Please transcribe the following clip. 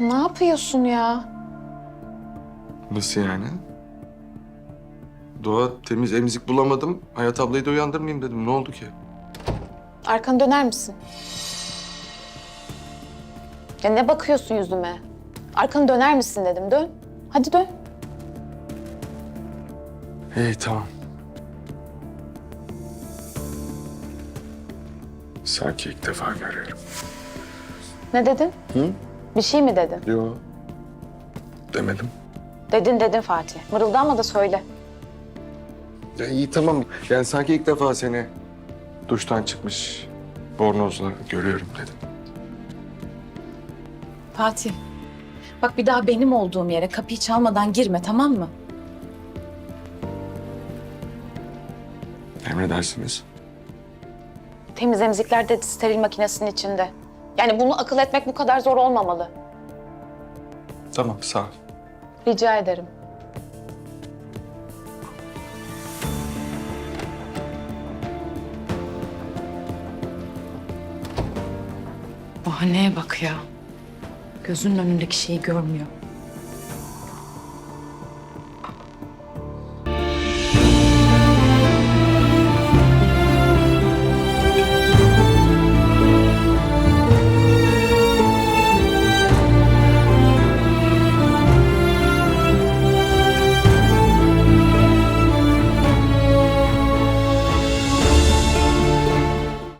Ne yapıyorsun ya? Nasıl yani? Doğa temiz emzik bulamadım. Hayat ablayı da uyandırmayayım dedim. Ne oldu ki? Arkanı döner misin? Ya ne bakıyorsun yüzüme? Arkanı döner misin dedim. Dön. Hadi dön. İyi tamam. Sanki ilk defa görüyorum. Ne dedin? Hı? Bir şey mi dedin? Yo. Demedim. Dedin dedin Fatih. Mırıldanma da söyle. Ya iyi tamam. Yani sanki ilk defa seni duştan çıkmış bornozla görüyorum dedim. Fatih. Bak bir daha benim olduğum yere kapıyı çalmadan girme tamam mı? Emredersiniz. Temiz emzikler de steril makinesinin içinde. Yani bunu akıl etmek bu kadar zor olmamalı. Tamam sağ ol. Rica ederim. Bahaneye bak ya. Gözünün önündeki şeyi görmüyor.